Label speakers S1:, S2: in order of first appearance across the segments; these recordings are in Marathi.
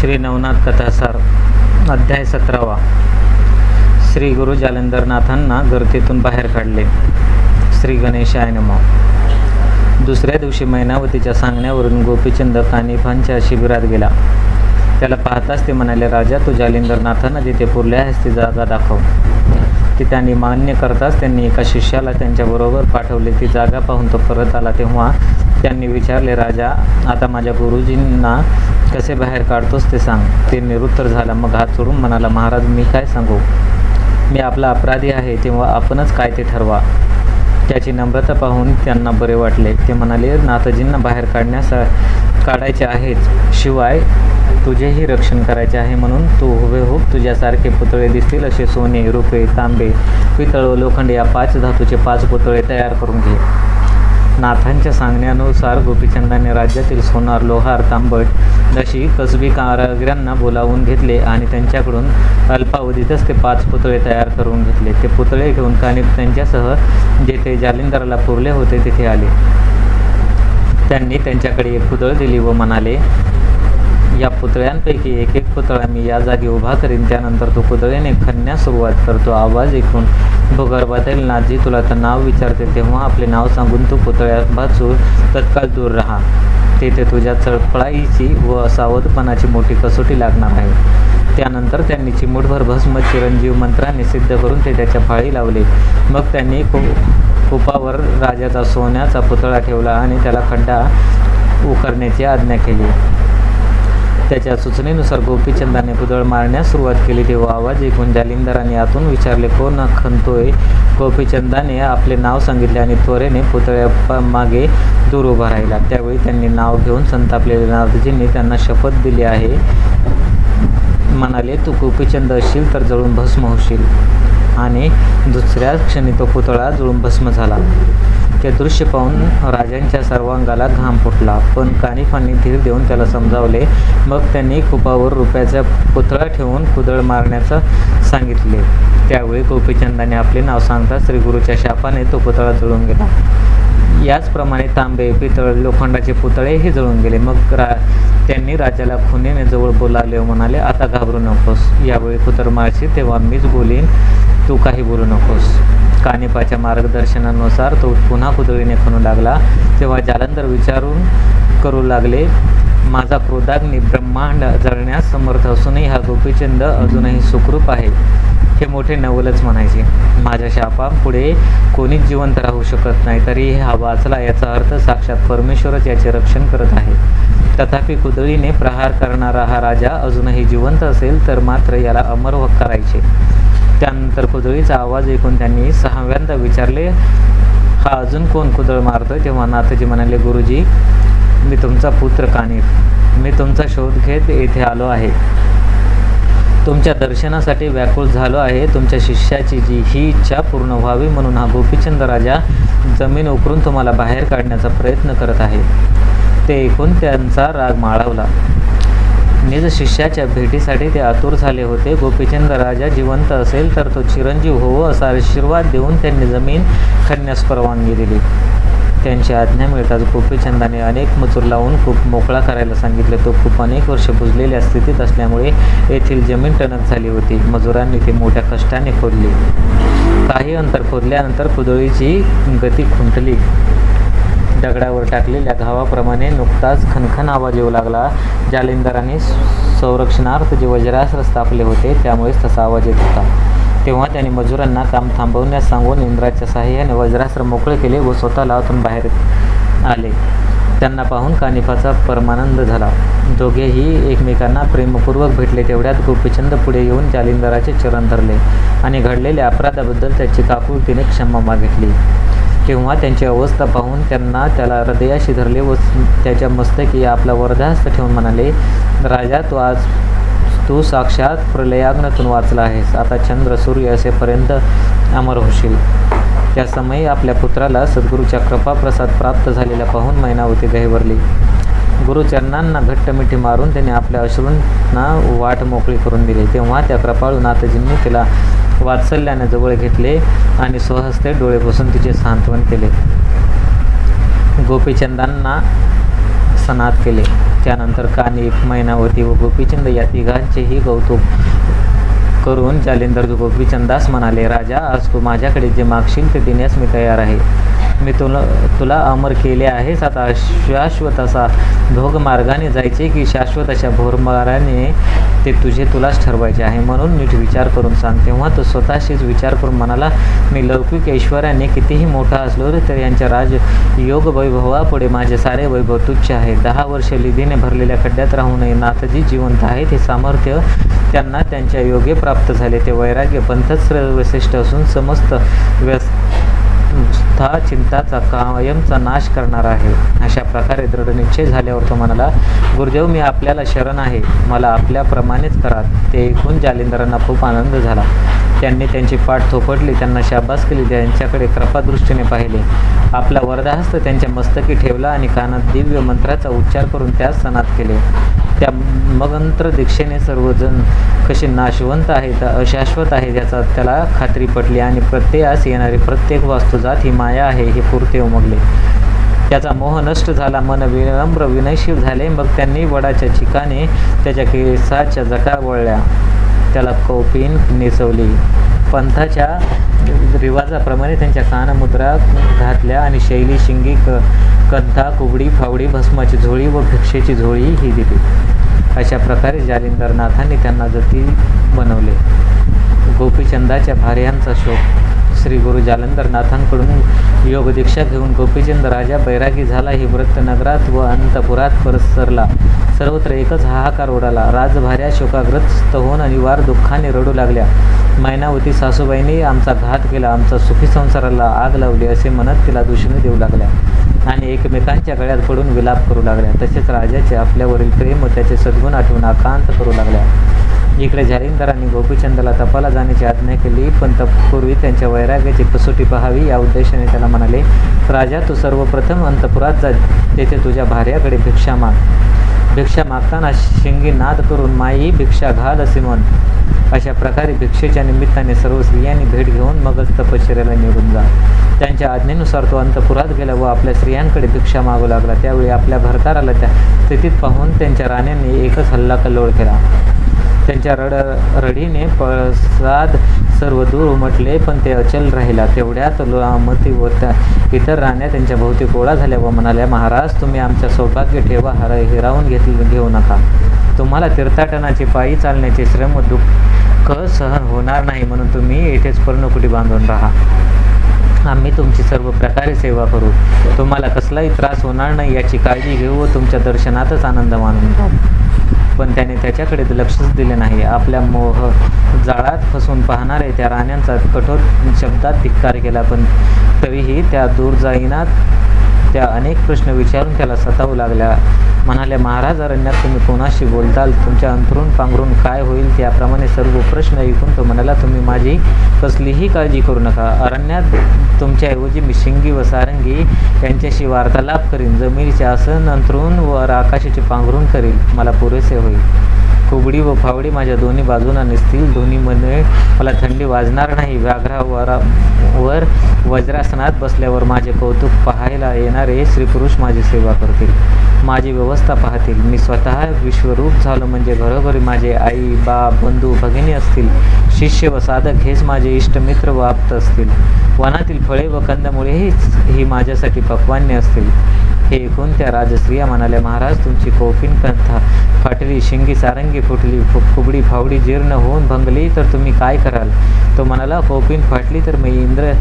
S1: श्री नवनाथ कथासार अध्याय सतरावा. श्री गुरु जालंधरनाथांना गर्दीतून बाहेर काढले. श्री गणेशाय नम. दुसऱ्या दिवशी मैनावतीच्या सांगण्यावरून गोपीचंद कानिफांच्या शिबिरात गेला. त्याला पाहताच ते म्हणाले राजा तू जालिंदरनाथांना जिथे पुरले आहेस ती जागा दाखव. ती त्यांनी मान्य करताच त्यांनी एका शिष्याला त्यांच्याबरोबर पाठवले. ती जागा पाहून तो परत आला तेव्हा त्यांनी विचारले राजा आता माझ्या गुरुजींना कसे बाहेर काढतोस ते सांग ते निरुत्तर झाला. मग हात सोडून म्हणाला महाराज मी काय सांगू? मी आपला अपराधी आहे तेव्हा आपणच काय ते ठरवा त्याची नम्रता पाहून त्यांना बरे वाटले. ते म्हणाले नाथजींना बाहेर काढण्यास काढायचे आहेच शिवाय तुझेही रक्षण करायचे आहे म्हणून तू हुबेहूब हो. तुझ्यासारखे पुतळे दिसतील असे सोने रुपे तांबे पितळ व लोखंड या पाच धातूचे पाच पुतळे तयार करून घे. नाथांच्या सांगण्यानुसार गोपीचंदाने राज्यातील सोनार लोहार तांबट अशी कसबी कारागिरांना बोलावून घेतले आणि त्यांच्याकडून अल्पावधीतच ते पाच पुतळे तयार करून घेतले. ते पुतळे घेऊन कानिफ त्यांच्यासह जेथे जालिंदराला पुरले होते तिथे आले. त्यांनी त्यांच्याकडे एक पुतळ दिली व म्हणाले या पुतळ्यांपैकी एक एक पुतळा मी या जागी उभा करीन. त्यानंतर तो पुतळ्याने खणण्यास सुरुवात करतो. आवाज ऐकून भूगर्भातील नाजी तुला तर नाव विचारते तेव्हा आपले नाव सांगून तू पुतळ्यात बाजू तत्काळ दूर राहा. तेथे तुझ्या चळपळाईची व सावधपणाची मोठी कसोटी लागणार आहे. त्यानंतर त्यांनी चिमूटभर भस्म चिरंजीव मंत्राने सिद्ध करून ते त्याच्या फाळी लावले. मग त्यांनी कु कुपावर राजाचा सोन्याचा पुतळा ठेवला आणि त्याला खड्डा उकरण्याची आज्ञा केली. त्याच्या सूचनेनुसार गोपीचंदाने पुतळ मारण्यास सुरुवात केली. तेव्हा आवाज ऐकून जालिंदराने आतून विचारले कोण खणतोय गोपीचंदाने आपले नाव सांगितले आणि त्वरेने पुतळ्या प- मागे दूर उभा राहिला. त्यावेळी त्यांनी नाव घेऊन संतापलेले नाथजींनी त्यांना शपथ दिली आहे. म्हणाले तू गोपीचंद असशील तर जळून भस्म होशील. आणि दुसऱ्याच क्षणी तो पुतळा जळून भस्म झाला. ते दृश्य पाहून राजांच्या सर्वांगाला घाम फुटला. पण कानिफांनी धीर देऊन त्याला समजावले. मग त्यांनी कुपावर रुपयाचा पुतळा ठेवून कुदळ मारण्याचं सांगितले. त्यावेळी गोपीचंदाने आपले नाव सांगता श्रीगुरूच्या शापाने तो पुतळा जळून गेला. याचप्रमाणे तांबे पितळ लोखंडाचे पुतळेही जळून गेले. मग रा त्यांनी राजाला खुनेने जवळ बोलावले म्हणाले आता घाबरू नकोस. यावेळी कुतर मारशी तेव्हा मीच बोलीन. तू काही बोलू नकोस. कानिपाच्या मार्गदर्शनानुसार तो पुन्हा कुदळीने खणू लागला. तेव्हा जालंधर विचारून करू लागले माझा क्रोधाग्नी ब्रह्मांड जळण्यास समर्थ असूनही हा गोपीचंद अजूनही सुखरूप आहे. हे मोठे नवलच म्हणायचे. माझ्या शापापुढे कोणीच जिवंत राहू शकत नाही तरी हा वाचला याचा अर्थ साक्षात परमेश्वरच याचे रक्षण करत आहे. तथापि कुदळीने प्रहार करणारा हा राजा अजूनही जिवंत असेल तर मात्र याला अमर करायचे त्यानंतर कुदळीचा आवाज ऐकून त्यांनी सहाव्यांदा विचारले हा अजून कोण कुदळ मारतोय? तेव्हा नाथजी म्हणाले गुरुजी मी तुमचा पुत्र कानिफ. मी तुमचा शोध घेत येथे आलो आहे. तुमच्या दर्शनासाठी व्याकुळ झालो आहे. तुमच्या शिष्याची जी ही इच्छा पूर्ण व्हावी म्हणून हा गोपीचंद राजा जमीन उकरून तुम्हाला बाहेर काढण्याचा प्रयत्न करत आहे. ते ऐकून त्यांचा राग माळवला. निज शिष्याच्या भेटीसाठी ते आतुर झाले होते. गोपीचंद राजा जिवंत असेल तर तो चिरंजीव होवो असा आशीर्वाद देऊन त्यांनी जमीन खणण्यास परवानगी दिली. त्यांची आज्ञा मिळताच गोपीचंदाने अनेक मजूर लावून खूप मोकळा करायला सांगितले. तो खूप अनेक वर्ष बुजलेल्या स्थितीत असल्यामुळे येथील जमीन टणक झाली होती. मजुरांनी ती मोठ्या कष्टाने खोदली. काही अंतर खोदल्यानंतर कुदळीची गती खुंटली. दगडावर टाकलेल्या घावाप्रमाणे नुकताच खनखन आवाज येऊ लागला. जालिंदराने संरक्षणार्थ जे वज्रास्त्र स्थापले होते त्यामुळेच तसा आवाज येत होता. तेव्हा त्याने मजुरांना काम थांबवण्यास सांगून इंद्राच्या साह्याने वज्रास्त्र मोकळे केले व स्वतःला आतून बाहेर आले. त्यांना पाहून कानिफाचा परमानंद झाला. दोघेही एकमेकांना प्रेमपूर्वक भेटले तेवढ्यात गोपीचंद पुढे येऊन जालिंदराचे चरण धरले आणि घडलेल्या अपराधाबद्दल त्याची काकुळतीने क्षमा मागितली. तेव्हा त्यांची अवस्था पाहून त्यांना त्याला हृदयाशी धरले व त्याच्या मस्तकी आपला वरदास्त ठेवून म्हणाले राजा तू आज तू साक्षात प्रलयाग्नातून वाचला आहेस. आता चंद्र सूर्य असेपर्यंत अमर होशील. त्या समयी आपल्या पुत्राला सद्गुरूच्या कृपाप्रसाद प्राप्त झालेला पाहून मैनावती गहिवरली गुरुचरणांना घट्ट मिठी मारून त्याने आपल्या अश्रूंना वाट मोकळी करून दिली. तेव्हा त्या कृपाळू नाथजींनी तिला वात्सल्याने जवळ घेतले आणि स्वहस्ते डोळेपासून तिचे सांत्वन केले. गोपीचंदांना सनात केले. त्यानंतर कानी महिनावती व गोपीचंद या तिघांचेही कौतुक करून जालिंदर गोपीचंदास म्हणाले राजा आज तू माझ्याकडे जे मागशील ते देण्यास मी तयार आहे. मी तुला तुला अमर केले आहेस. आता शाश्वत असा भोग मार्गाने जायचे की शाश्वत अशा भोरमाराने ते तुझे तुलाच ठरवायचे आहे म्हणून नीट विचार करून सांग. तेव्हा तो स्वतःशीच विचार करून म्हणाला मी लौकिक ऐश्वर्याने कितीही मोठा असलो तर यांच्या राज योग वैभवापुढे माझे सारे वैभव तुच्छ आहे. दहा वर्ष लिधीने भरलेल्या खड्ड्यात राहूनही नाथजी जिवंत आहेत. हे सामर्थ्य त्यांना त्यांच्या योगे प्राप्त झाले. ते वैराग्य पंथच श्रेष्ठ असून समस्त व्यस्त व्यस्था चिंताचा कायमचा नाश करणार आहे? अशा प्रकारे दृढ निश्चय झाल्यावर तो म्हणाला गुरुदेव मी आपल्याला शरण आहे. मला आपल्याप्रमाणेच करा. ते ऐकून जालिंदरांना खूप आनंद झाला. त्यांनी त्यांची पाठ थोपटली त्यांना शाबास केली त्यांच्याकडे कृपादृष्टीने पाहिले. आपला वरदाहस्त त्यांच्या मस्तकी ठेवला आणि कानात दिव्य मंत्राचा उच्चार करून त्यास सनात केले. त्या मगंत्र दीक्षेने सर्वजण कसे नाशवंत आहेत अशाश्वत आहेत याचा त्याला खात्री पटली आणि प्रत्ययास येणारी प्रत्येक वास्तुजात ही माया आहे हे पुरते उमगले. त्याचा मोह नष्ट झाला मन विनम्र विनयशील झाले मग त्यांनी वडाच्या चिकाने त्याच्या केसाच्या जटा वळल्या. त्याला कौपीन नेचवली पंथाच्या रिवाजाप्रमाणे त्यांच्या कानमुद्रा घातल्या आणि शैली शिंगी क कंथा कुबडी फावडी भस्माची झोळी व भिक्षेची झोळी ही दिली. अशा प्रकारे जालिंदरनाथांनी त्यांना जती बनवले. गोपीचंदाच्या भार्यांचा शोक. श्री गुरु जालंधरनाथांकडून योगदीक्षा घेऊन गोपीचंद राजा बैरागी झाला. ही वृत्त नगरात व अंतपुरात परसरला सर्वत्र एकच हाहाकार उडाला राजभाऱ्या शोकाग्रस्त होऊन अनिवार दुःखाने रडू लागल्या. मैनावती सासूबाईंनी आमचा घात केला. आमचा सुखी संसाराला आग लावली असे म्हणत तिला दूषणे देऊ लागल्या. आणि एकमेकांच्या गळ्यात पडून विलाप करू लागल्या. तसेच राजाचे आपल्यावरील प्रेम व त्याचे सद्गुण आठवून आकांत करू लागल्या. इकडे जालिंदरांनी गोपीचंदला तपाला जाण्याची आज्ञा केली पण तपूर्वी त्यांच्या वैराग्याची कसोटी पाहावी या उद्देशाने त्याला म्हणाले राजा तू सर्वप्रथम अंतपुरात जा तेथे तुझ्या भार्याकडे भिक्षा माग. भिक्षा मागताना शिंगी नाद करून माई भिक्षा घाल असे म्हण. अशा प्रकारे भिक्षेच्या निमित्ताने सर्व स्त्रियांनी भेट घेऊन मगच तपश्चर्याला निघून जा. त्यांच्या आज्ञेनुसार तो अंतपुरात गेला व आपल्या स्त्रियांकडे भिक्षा मागू लागला. त्यावेळी आपल्या भरताराला त्या स्थितीत पाहून त्यांच्या राण्यांनी एकच हल्ला कल्लोळ केला. त्यांच्या रड रडीने प्रसाद सर्व दूर उमटले पण ते अचल राहिला. तेवढ्यात मती व त्या इतर राण्या त्यांच्या भोवती गोळा झाल्या व म्हणाल्या महाराज तुम्ही आमच्या सौभाग्य ठेवा. हर हिरावून घेतली घेऊ नका. तुम्हाला तीर्थाटनाची पायी चालण्याचे श्रम व दुःख सहन होणार नाही म्हणून तुम्ही येथेच पर्णकुटी बांधून राहा. आम्ही तुमची सर्व प्रकारे सेवा करू. तुम्हाला कसलाही त्रास होणार नाही याची काळजी घेऊ व तुमच्या दर्शनातच आनंद मानून घेऊ पण त्याने त्याच्याकडे लक्षच दिले नाही. आपल्या मोह जाळात फसून पाहणारे त्या राण्यांचा कठोर शब्दात धिक्कार केला पण तरीही त्या दूर जाईनात त्या अनेक प्रश्न विचारून त्याला सतावू लागल्या. म्हणाल्या महाराज अरण्यात तुम्ही कोणाशी बोलताल? तुमच्या अंतरून पांघरून काय होईल? त्याप्रमाणे सर्व प्रश्न ऐकून तो म्हणाला तुम्ही माझी कसलीही काळजी करू नका. अरण्यात तुमच्याऐवजी मी शिंगी व सारंगी यांच्याशी वार्तालाप करीन. जमिनीचे आसन अंतरून वर आकाशाचे पांघरून करील मला पुरेसे होईल. कुबडी व फावडी माझ्या दोन्ही बाजूंना नसतील. दोन्हीमध्ये मला थंडी वाजणार नाही. व्याघ्रावरा वर वज्रासनात बसल्यावर माझे कौतुक पाहायला येणारे श्रीपुरुष माझी सेवा करतील. माझी व्यवस्था पाहतील. मी स्वतः विश्वरूप झालो म्हणजे घरोघरी माझे आई बाप बंधू भगिनी असतील. शिष्य व साधक हेच माझे इष्टमित्र व आप्त असतील. वनातील फळे व कंदमुळे हीच ही माझ्यासाठी पक्वान्य असतील. हे ऐकून त्या राजस्त्रिया म्हणाल्या महाराज तुमची कौपिन कंथा फाटली शिंगी सारंगी फुटली फु फुगडी फावडी जीर्ण होऊन भंगली तर तुम्ही काय कराल? तो म्हणाला कौपिन फाटली तर मी इंद्र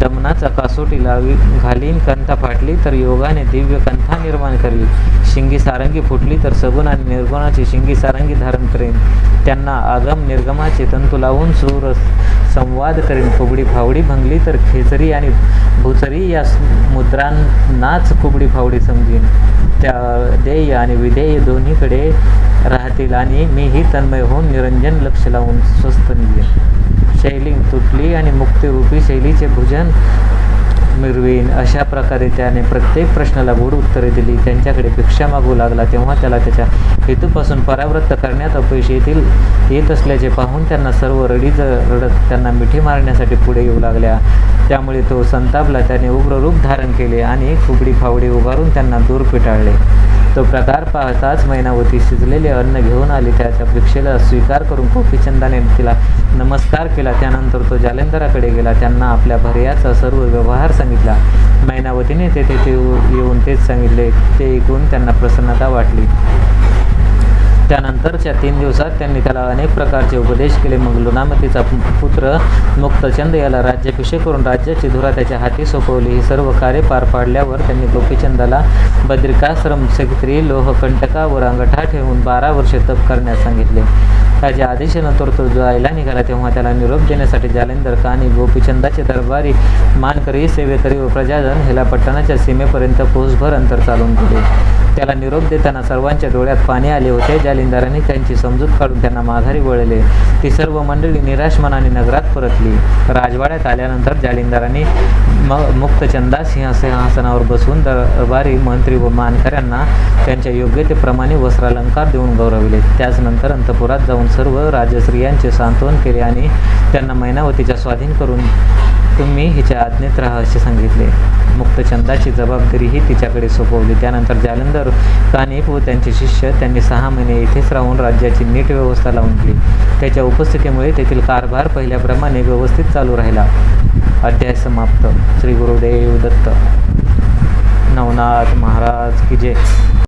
S1: दमनाचा कासोटी लावी घालीन कंथा फाटली तर योगाने दिव्य कंथा निर्माण करील. शिंगी सारंगी फुटली तर सगुण आणि निर्गुणाची शिंगी सारंगी धारण करेन. त्यांना आगम निर्गमाचे तंतू लावून सूर संवाद करीन. फुगडी फावडी भंगली तर खेचरी आणि भुचरी या मुद्रांनाच कुबडी फावडी समजीन. त्या देय आणि विधेय दोन्हीकडे राहतील आणि मीही तन्मय होऊन निरंजन लक्ष लावून स्वस्त निघेन. शैली तुटली आणि मुक्तिरूपी शैलीचे भुजन मिरवीन अशा प्रकारे त्याने प्रत्येक प्रश्नाला गोड उत्तरे दिली. त्यांच्याकडे भिक्षा मागू लागला तेव्हा त्याला त्याच्या हेतूपासून परावृत्त करण्यात अपयश येतील येत असल्याचे पाहून त्यांना सर्व रडीज रडत त्यांना मिठी मारण्यासाठी पुढे येऊ लागल्या. त्यामुळे तो संतापला त्याने उग्र रूप धारण केले आणि कुबडी फावडी उभारून त्यांना दूर पिटाळले. तो प्रकार पाहताच मैनावती शिजलेले अन्न घेऊन आली. त्याच्या भिक्षेला स्वीकार करून गोपीचंदाने तिला नमस्कार केला. त्यानंतर तो जालेंदराकडे गेला. त्यांना आपल्या भर्याचा सर्व व्यवहार सांगितला. मैनावतीने ते तेथे येऊन तेच सांगितले. ते ऐकून त्यांना प्रसन्नता वाटली. त्यानंतरच्या तीन दिवसात त्यांनी त्याला अनेक प्रकारचे उपदेश केले. मग लुनामतीचा पुत्र मुक्तचंद याला राज्याभिषेक करून राज्याची धुरा त्याच्या हाती सोपवली? ही सर्व कार्य पार पाडल्यावर त्यांनी गोपीचंदाला बद्रिकाश्रम सेक्त्री लोहकंटकावर अंगठा ठेवून बारा वर्षे तप करण्यास सांगितले. त्याच्या आदेशानंतर तो जायला निघाला तेव्हा त्याला निरोप देण्यासाठी जालेंदर आणि गोपीचंदाचे दरबारी मानकरी सेवेकरी व प्रजाजन हेला पट्टणाच्या सीमेपर्यंत कोसभर अंतर चालून गेले. त्याला निरोप देताना सर्वांच्या डोळ्यात पाणी आले होते. जालिंदरांनी त्यांची समजूत काढून त्यांना माघारी वळले. ती सर्व मंडळी निराश मनाने नगरात परतली. राजवाड्यात आल्यानंतर जालिंदरांनी म मुक्तचंदा सिंह सिंहासनावर बसून दरबारी मंत्री व मानकऱ्यांना त्यांच्या योग्यतेप्रमाणे वस्त्रालंकार देऊन गौरविले. त्याचनंतर अंतपुरात जाऊन सर्व राजस्त्रियांचे सांत्वन केले आणि त्यांना मैनावतीच्या स्वाधीन करून तुम्ही हिच्या आज्ञेत राहा असे सांगितले. मुक्तचंदाची जबाबदारीही तिच्याकडे सोपवली. त्यानंतर जालंधर कानिप व त्यांचे शिष्य त्यांनी सहा महिने येथेच राहून राज्याची नीट व्यवस्था लावून दिली त्याच्या उपस्थितीमुळे तेथील कारभार पहिल्याप्रमाणे व्यवस्थित चालू राहिला. अध्याय समाप्त. श्री गुरुदेव दत्त. नवनाथ महाराज की जय.